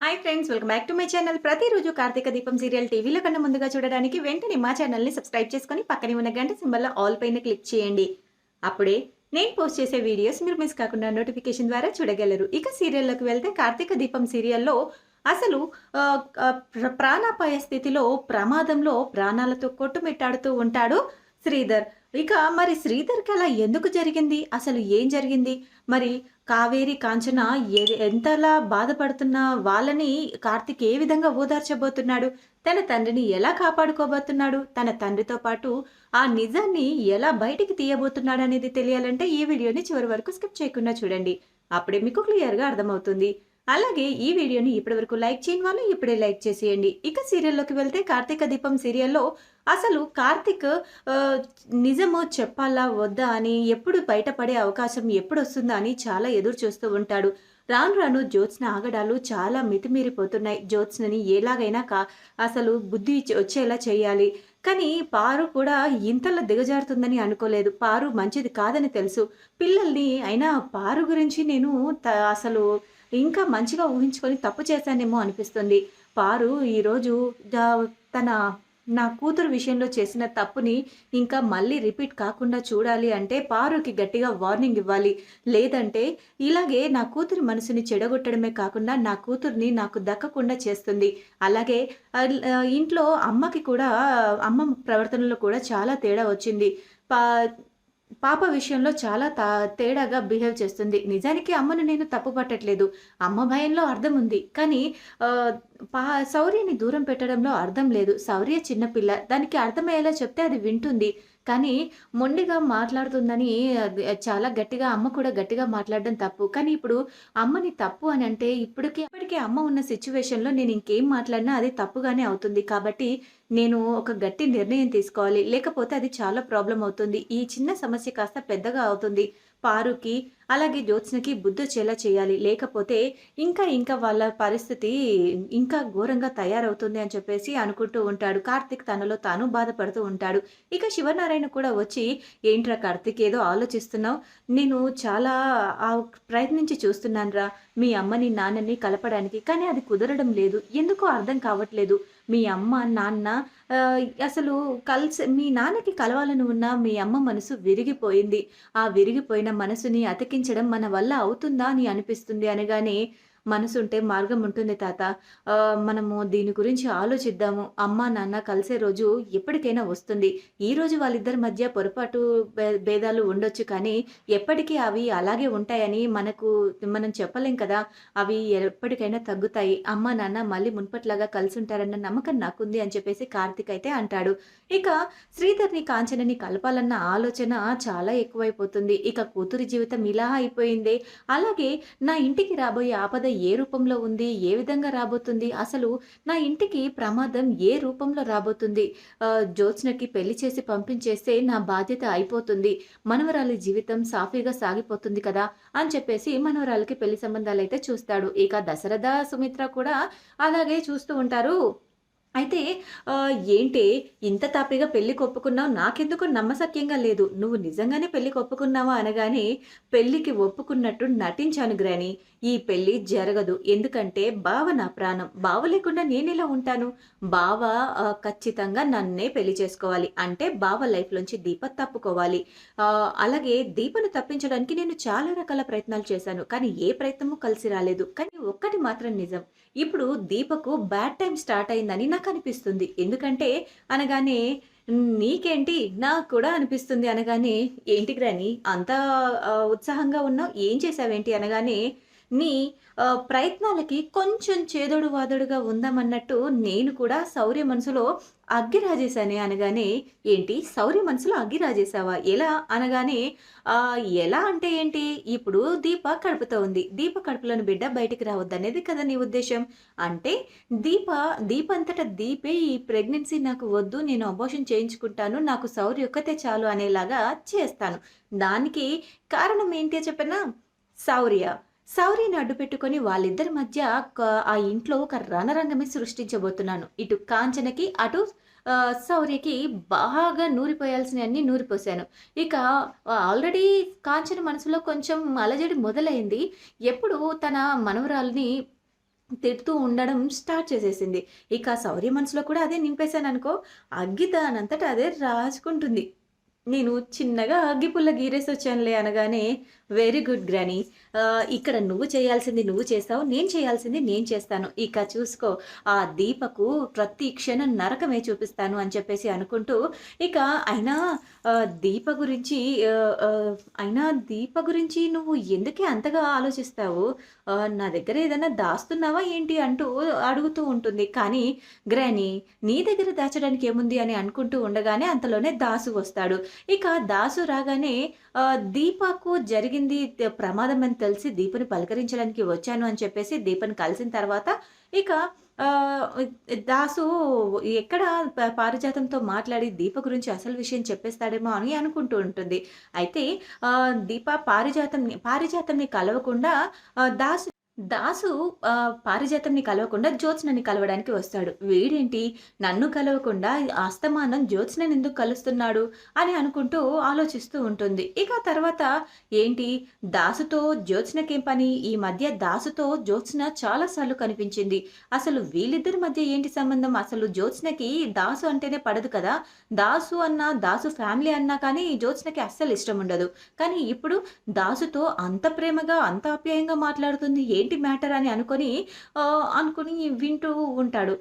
Hi friends welcome back to my channel ప్రతిరోజు కార్తీక దీపం serial టీవీలో కన్నా ముందుగా చూడడానికి వెంటనే మా ఛానల్ని సబ్స్క్రైబ్ చేసుకొని పక్కనే ఉన్న గంట సింబల్లో ఆల్ పైన క్లిక్ చేయండి. అప్పుడే నేను పోస్ట్ చేసే వీడియోస్ మీరు మిస్ కాకుండా నోటిఫికేషన్ ద్వారా చూడగలరు. ఇక సీరియల్లోకి వెళ్తే కార్తీక దీపం సీరియల్లో అసలు ప్రాణాపాయ స్థితిలో ప్రమాదంలో ప్రాణాలతో కొట్టుమిట్టాడుతూ ఉంటాడు శ్రీధర్. ఇక మరి శ్రీధర్కి అలా ఎందుకు జరిగింది? అసలు ఏం జరిగింది? మరి కావేరి కాంచన ఏ- ఎంతలా బాధపడుతున్న వాళ్ళని కార్తిక్ ఏ విధంగా ఓదార్చబోతున్నాడు? తన తండ్రిని ఎలా కాపాడుకోబోతున్నాడు? తన తండ్రితో పాటు ఆ నిజాన్ని ఎలా బయటికి తీయబోతున్నాడు అనేది తెలియాలంటే ఈ వీడియోని చివరి వరకు స్కిప్ చేయకుండా చూడండి. అప్పుడే మీకు క్లియర్గా అర్థమవుతుంది. అలాగే ఈ వీడియోని ఇప్పటివరకు లైక్ చేయని వాళ్ళు ఇప్పుడే లైక్ చేసేయండి. ఇక సీరియల్లోకి వెళ్తే కార్తీక దీపం సీరియల్లో అసలు కార్తిక్ నిజమో నిజము చెప్పాలా వద్దా అని ఎప్పుడు బయటపడే అవకాశం ఎప్పుడు వస్తుందా అని చాలా ఎదురు చూస్తూ ఉంటాడు. రాను రాను జ్యోత్స్న ఆగడాలు చాలా మితిమీరిపోతున్నాయి. జ్యోత్స్నని ఎలాగైనా కా అసలు బుద్ధి వచ్చేలా చేయాలి. కానీ పారు కూడా ఇంతలా దిగజారుతుందని అనుకోలేదు. పారు మంచిది కాదని తెలుసు. పిల్లల్ని అయినా పారు గురించి నేను త- అసలు ఇంకా మంచిగా ఊహించుకొని తప్పు చేశానేమో అనిపిస్తుంది. పారు ఈరోజు తన నా కూతురు విషయంలో చేసిన తప్పుని ఇంకా మళ్ళీ రిపీట్ కాకుండా చూడాలి అంటే పారుకి గట్టిగా వార్నింగ్ ఇవ్వాలి. లేదంటే ఇలాగే నా కూతురు మనసుని చెడగొట్టడమే కాకుండా నా కూతుర్ని నాకు దక్కకుండా చేస్తుంది. అలాగే ఇంట్లో అమ్మకి కూడా అమ్మ ప్రవర్తనలో కూడా చాలా తేడా వచ్చింది. పా పాప విషయంలో చాలా తా తేడాగా బిహేవ్ చేస్తుంది. నిజానికి అమ్మను నేను తప్పు పట్టట్లేదు. అమ్మ భయంలో అర్థం ఉంది. కానీ ఆ, పా శౌర్యని దూరం పెట్టడంలో అర్థం లేదు. శౌర్య చిన్నపిల్ల. దానికి అర్థమయ్యేలా చెప్తే అది వింటుంది. కానీ మొండిగా మాట్లాడుతుందని చాలా గట్టిగా అమ్మ కూడా గట్టిగా మాట్లాడడం తప్పు. కానీ ఇప్పుడు అమ్మని తప్పు అని అంటే ఇప్పటికి ఇప్పటికీ అమ్మ ఉన్న సిచ్యువేషన్లో నేను ఇంకేం మాట్లాడినా అది తప్పుగానే అవుతుంది. కాబట్టి నేను ఒక గట్టి నిర్ణయం తీసుకోవాలి. లేకపోతే అది చాలా ప్రాబ్లం అవుతుంది. ఈ చిన్న సమస్య కాస్త పెద్దగా అవుతుంది. పారుకి అలాగే జ్యోత్స్నకి బుద్ధి చేలా చేయాలి. లేకపోతే ఇంకా ఇంకా వాళ్ళ పరిస్థితి ఇంకా ఘోరంగా తయారవుతుంది అని చెప్పేసి అనుకుంటూ ఉంటాడు. కార్తిక్ తనలో తాను బాధపడుతూ ఉంటాడు. ఇక శివనారాయణ కూడా వచ్చి ఏంట్రా కార్తిక్ ఏదో ఆలోచిస్తున్నావు? నేను చాలా ఆ ప్రయత్నించి చూస్తున్నాను రా మీ అమ్మని నాన్నని కలపడానికి. కానీ అది కుదరడం లేదు. ఎందుకో అర్థం కావట్లేదు. మీ అమ్మ నాన్న అసలు కలిసి మీ నాన్నకి కలవాలని ఉన్న మీ అమ్మ మనసు విరిగిపోయింది. ఆ విరిగిపోయిన మనసుని అతికించడం మన వల్ల అవుతుందా అని అనిపిస్తుంది అనగానే మనసు ఉంటే మార్గం ఉంటుంది తాత మనము దీని గురించి ఆలోచిద్దాము. అమ్మ నాన్న కలిసే రోజు ఎప్పటికైనా వస్తుంది. ఈ రోజు వాళ్ళిద్దరి మధ్య పొరపాటు భే- భేదాలు ఉండొచ్చు కానీ ఎప్పటికీ అవి అలాగే ఉంటాయని మనకు మనం చెప్పలేం కదా. అవి ఎప్పటికైనా తగ్గుతాయి. అమ్మ నాన్న మళ్ళీ మున్పట్లాగా కలిసి ఉంటారన్న నమ్మకం నాకుంది అని చెప్పేసి కార్తిక్ అయితే అంటాడు. ఇక శ్రీధర్ని కాంచనని కలపాలన్న ఆలోచన చాలా ఎక్కువైపోతుంది. ఇక కూతురి జీవితం ఇలా అయిపోయింది. అలాగే నా ఇంటికి రాబోయే ఆపద ఏ రూపంలో ఉంది ఏ విధంగా రాబోతుంది? అసలు నా ఇంటికి ప్రమాదం ఏ రూపంలో రాబోతుంది? జ్యోత్స్నకి పెళ్ళి చేసి పంపించేస్తే నా బాధ్యత అయిపోతుంది. మనవరాలి జీవితం సాఫీగా సాగిపోతుంది కదా అని చెప్పేసి మనవరాలకి పెళ్ళి సంబంధాలు అయితే చూస్తాడు. ఇక దశరథ సుమిత్ర కూడా అలాగే చూస్తూ ఉంటారు. అయితే ఏంటి ఇంత తాపిగా పెళ్ళికి ఒప్పుకున్నావు నాకెందుకు నమ్మసక్యంగా లేదు. నువ్వు నిజంగానే పెళ్ళికి ఒప్పుకున్నావా అనగానే పెళ్ళికి ఒప్పుకున్నట్టు నటించాను గ్రాని. ఈ పెళ్ళి జరగదు. ఎందుకంటే బావ నా ప్రాణం. బావ లేకుండా నేనెలా ఉంటాను? బావ ఖచ్చితంగా నన్నే పెళ్ళి చేసుకోవాలి. అంటే బావ లైఫ్లోంచి దీప తప్పుకోవాలి. అలాగే దీపను తప్పించడానికి నేను చాలా రకాల ప్రయత్నాలు చేశాను. కానీ ఏ ప్రయత్నము కలిసి రాలేదు. కానీ ఒక్కటి మాత్రం నిజం. ఇప్పుడు దీపకు బ్యాడ్ టైం స్టార్ట్ అయిందని నాకు అనిపిస్తుంది ఎందుకంటే అనగానే నీకేంటి? నాకు కూడా అనిపిస్తుంది. అనగానే ఏంటి గ్రాని అంత ఉత్సాహంగా ఉన్నావు? ఏం చేసావేంటి? అనగానే నీ ప్రయత్నాలకి కొంచెం చేదోడు వాదోడుగా ఉందామన్నట్టు నేను కూడా శౌర్య మనసులో అగ్గి రాజేశానే అనగానే ఏంటి? శౌర్య మనసులో అగ్గి రాజేశావా ఎలా? అనగానే ఎలా అంటే ఏంటి? ఇప్పుడు దీప కడుపుతో ఉంది. దీప కడుపులోని బిడ్డ బయటికి రావద్దనేది కదా నీ ఉద్దేశం అంటే దీప దీప అంతటా దీపే ఈ ప్రెగ్నెన్సీ నాకు వద్దు నేను అబోషన్ చేయించుకుంటాను నాకు శౌర్య ఒక్కతే చాలు అనేలాగా చేస్తాను. దానికి కారణం ఏంటి చెప్పనా? శౌర్య శౌర్యని అడ్డు పెట్టుకొని వాళ్ళిద్దరి మధ్య ఆ ఇంట్లో ఒక రణరంగమే సృష్టించబోతున్నాను. ఇటు కాంచనకి అటు సౌర్యకి బాగా నూరిపోయాల్సినవన్నీ నూరిపోసాను. ఇక ఆల్రెడీ కాంచన మనసులో కొంచెం అలజడి మొదలైంది. ఎప్పుడు తన మనవరాల్ని తిడుతూ ఉండడం స్టార్ట్ చేసేసింది. ఇక సౌర్య మనసులో కూడా అదే నింపేశాను అనుకో అగ్గి దానంతటా అదే రాసుకుంటుంది. నేను చిన్నగా అగ్గిపుల్ల గీరేసి వచ్చానులే అనగానే వెరీ గుడ్ గ్రానీ. ఇక్కడ నువ్వు చేయాల్సింది నువ్వు చేస్తావు నేను చేయాల్సింది నేను చేస్తాను. ఇక చూసుకో ఆ దీపకు ప్రతి క్షణం నరకమే చూపిస్తాను అని చెప్పేసి అనుకుంటూ ఇక అయినా దీప గురించి అయినా దీప గురించి నువ్వు ఎందుకే అంతగా ఆలోచిస్తావు? నా దగ్గర ఏదైనా దాస్తున్నావా ఏంటి అంటూ అడుగుతూ ఉంటుంది. కానీ గ్రాని నీ దగ్గర దాచడానికి ఏముంది అని అనుకుంటూ ఉండగానే అంతలోనే దాసు వస్తాడు. ఇక దాసు రాగానే దీపకు జరిగింది. ప్రమాదం అని తెలిసి దీపని పలకరించడానికి వచ్చాను అని చెప్పేసి దీపని కలిసిన తర్వాత ఇక దాసు ఎక్కడ పారిజాతంతో మాట్లాడి దీప గురించి అసలు విషయం చెప్పేస్తాడేమో అని అనుకుంటూ ఉంటుంది. అయితే దీప పారిజాతంని పారిజాతంని కలవకుండా దాసు దాసు పారిజాతంని కలవకుండా జ్యోత్స్నని కలవడానికి వస్తాడు. వీడేంటి? నన్ను కలవకుండా అస్తమానం జ్యోత్స్నని ఎందుకు కలుస్తున్నాడు? అని అనుకుంటూ ఆలోచిస్తూ ఉంటుంది. ఇక తర్వాత ఏంటి? దాసుతో జ్యోత్స్నకేం పని? ఈ మధ్య దాసుతో జ్యోత్స్న చాలాసార్లు కనిపించింది. అసలు వీళ్ళిద్దరి మధ్య ఏంటి సంబంధం? అసలు జ్యోత్స్నకి దాసు అంటేనే పడదు కదా? దాసు అన్నా దాసు ఫ్యామిలీ అన్నా కానీ జ్యోత్స్నకి అస్సలు ఇష్టం ఉండదు. కానీ ఇప్పుడు దాసుతో అంత ప్రేమగా అంత ఆప్యాయంగా మాట్లాడుతుంది. ఏంటి ఏంటి మ్యాటర్ అని అనుకొని అనుకుని వింటూ ఉంటాడు.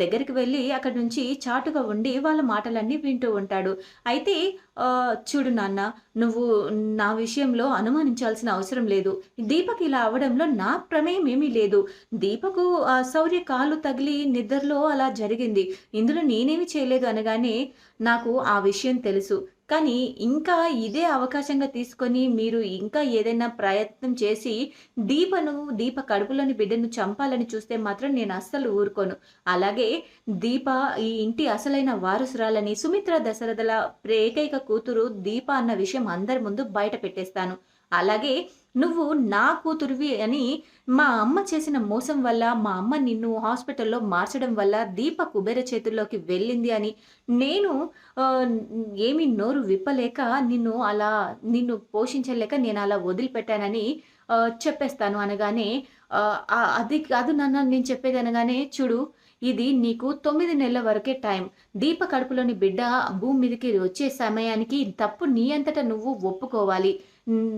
దగ్గరికి వెళ్ళి అక్కడి నుంచి చాటుగా ఉండి వాళ్ళ మాటలన్నీ వింటూ ఉంటాడు. అయితే చూడు నాన్న నువ్వు నా విషయంలో అనుమానించాల్సిన అవసరం లేదు. దీపక్ ఇలా అవడంలో నా ప్రమేయం ఏమీ లేదు. దీపకు శౌర్య కాలు తగిలి నిద్రలో అలా జరిగింది. ఇందులో నేనేమి చేయలేదు అనగానే నాకు ఆ విషయం తెలుసు. కానీ ఇంకా ఇదే అవకాశంగా తీసుకొని మీరు ఇంకా ఏదైనా ప్రయత్నం చేసి దీపను దీప కడుపులోని బిడ్డను చంపాలని చూస్తే మాత్రం నేను అస్సలు ఊరుకోను. అలాగే దీప ఈ ఇంటి అసలైన వారసురాలని సుమిత్ర దశరథల ఏకైక కూతురు దీప అన్న విషయం అందరి ముందు బయట పెట్టేస్తాను. అలాగే నువ్వు నా కూతురువి అని మా అమ్మ చేసిన మోసం వల్ల మా అమ్మ నిన్ను హాస్పిటల్లో మార్చడం వల్ల దీప కుబేర చేతుల్లోకి వెళ్ళింది అని నేను ఏమి నోరు విప్పలేక నిన్ను అలా నిన్ను పోషించలేక నేను అలా వదిలిపెట్టానని చెప్పేస్తాను అనగానే అది కాదు నాన్న నేను చెప్పేది అనగానే చూడు ఇది నీకు తొమ్మిది నెలల వరకే టైం. దీప కడుపులోని బిడ్డ భూమి మీదకి వచ్చే సమయానికి తప్పు నీ అంతటా నువ్వు ఒప్పుకోవాలి.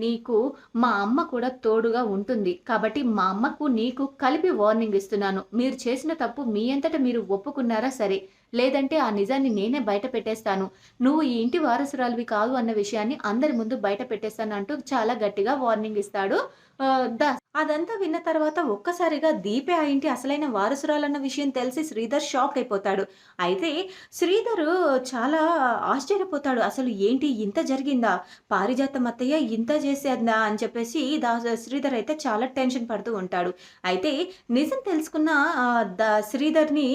నీకు మా అమ్మ కూడా తోడుగా ఉంటుంది. కాబట్టి మా అమ్మకు నీకు కలిపి వార్నింగ్ ఇస్తున్నాను. మీరు చేసిన తప్పు మీ అంతట మీరు ఒప్పుకున్నారా సరే. లేదంటే ఆ నిజాన్ని నేనే బయట పెట్టేస్తాను. నువ్వు ఈ ఇంటి వారసురాలివి కాదు అన్న విషయాన్ని అందరి ముందు బయట పెట్టేస్తాను అంటూ చాలా గట్టిగా వార్నింగ్ ఇస్తాడు. దాస్ అదంతా విన్న తర్వాత ఒక్కసారిగా దీపే ఆ ఇంటి అసలైన వారసురాలన్న విషయం తెలిసి శ్రీధర్ షాక్ అయిపోతాడు. అయితే శ్రీధర్ చాలా ఆశ్చర్యపోతాడు. అసలు ఏంటి ఇంత జరిగిందా? పారిజాతం అత్తయ్య ఇంత చేసేదా అని చెప్పేసి దా శ్రీధర్ అయితే చాలా టెన్షన్ పడుతూ ఉంటాడు. అయితే నిజం తెలుసుకున్న శ్రీధర్ని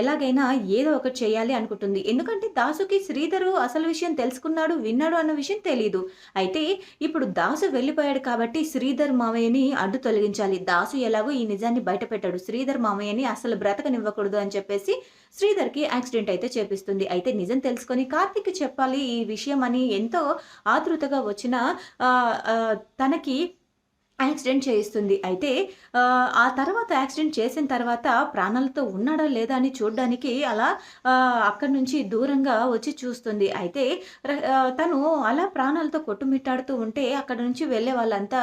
ఎలాగైనా ఏదో ఒకటి చేయాలి అనుకుంటుంది. ఎందుకంటే దాసుకి శ్రీధరు అసలు విషయం తెలుసుకున్నాడు విన్నాడు అన్న విషయం తెలియదు అయితే ఇప్పుడు దాసు వెళ్ళిపోయాడు కాబట్టి శ్రీధర్ మావయ్యని అడ్డు తొలగించాలి. దాసు ఎలాగో ఈ నిజాన్ని బయటపెట్టాడు. శ్రీధర్ మామయ్యని అసలు బ్రతకనివ్వకూడదు అని చెప్పేసి శ్రీధర్కి యాక్సిడెంట్ అయితే చేపిస్తుంది. అయితే నిజం తెలుసుకొని కార్తిక్ చెప్పాలి ఈ విషయం అని ఎంతో ఆతృతగా వచ్చిన తనకి యాక్సిడెంట్ చేయిస్తుంది. అయితే ఆ తర్వాత యాక్సిడెంట్ చేసిన తర్వాత ప్రాణాలతో ఉన్నాడా లేదా అని చూడడానికి అలా అక్కడి నుంచి దూరంగా వచ్చి చూస్తుంది. అయితే తను అలా ప్రాణాలతో కొట్టుమిట్టాడుతూ ఉంటే అక్కడ నుంచి వెళ్ళే వాళ్ళంతా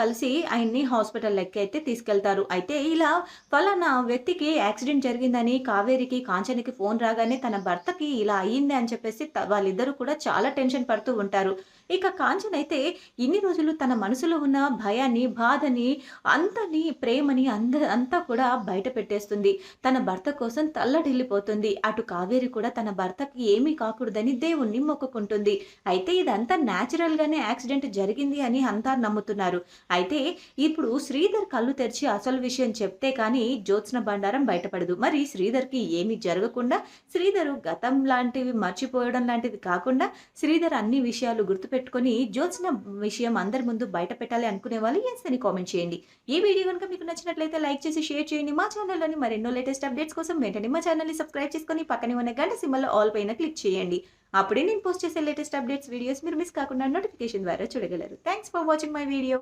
కలిసి ఆయన్ని హాస్పిటల్ లెక్క అయితే తీసుకెళ్తారు. అయితే ఇలా ఫలానా వ్యక్తికి యాక్సిడెంట్ జరిగిందని కావేరికి కాంచనికి ఫోన్ రాగానే తన భర్తకి ఇలా అయ్యింది అని చెప్పేసి వాళ్ళిద్దరూ కూడా చాలా టెన్షన్ పడుతూ ఉంటారు. ఇక కాంచన్ అయితే ఇన్ని రోజులు తన మనసులో ఉన్న భయాన్ని బాధని అంతని ప్రేమని అంద అంతా కూడా బయట పెట్టేస్తుంది. తన భర్త కోసం తల్లడిల్లిపోతుంది. అటు కావేరి కూడా తన భర్తకి ఏమీ కాకూడదని దేవుణ్ణి మొక్కుకుంటుంది. అయితే ఇదంతా న్యాచురల్గానే యాక్సిడెంట్ జరిగింది అని అంతా నమ్ముతున్నారు. అయితే ఇప్పుడు శ్రీధర్ కళ్ళు తెరిచి అసలు విషయం చెప్తే కానీ జ్యోత్స్న బండారం బయటపడదు. మరి శ్రీధర్కి ఏమీ జరగకుండా శ్రీధరు గతం లాంటివి మర్చిపోయడం లాంటిది కాకుండా శ్రీధర్ అన్ని విషయాలు గుర్తుపెట్టి పెట్టుకొని జ్యోత్స్న విషయం అందరి ముందు బయట పెట్టాలి అనుకునే వాళ్ళు ఎస్ కామెంట్ చేయండి. ఈ వీడియో కనుక మీకు నచ్చినట్లయితే లైక్ చేసి షేర్ చేయండి. మా ఛానల్లోని మరెన్నో లేటెస్ట్ అప్డేట్స్ కోసం వెంటనే మా ఛానల్ని సబ్స్క్రైబ్ చేసుకొని పక్కనే ఉన్న గంట సింబల్లో ఆల్ పైన క్లిక్ చేయండి. అప్పుడే నేను పోస్ట్ చేసే లేటెస్ట్ అప్డేట్స్ వీడియోస్ మీరు మిస్ కాకుండా నోటిఫికేషన్ ద్వారా చూడగలరు. Thanks for watching my video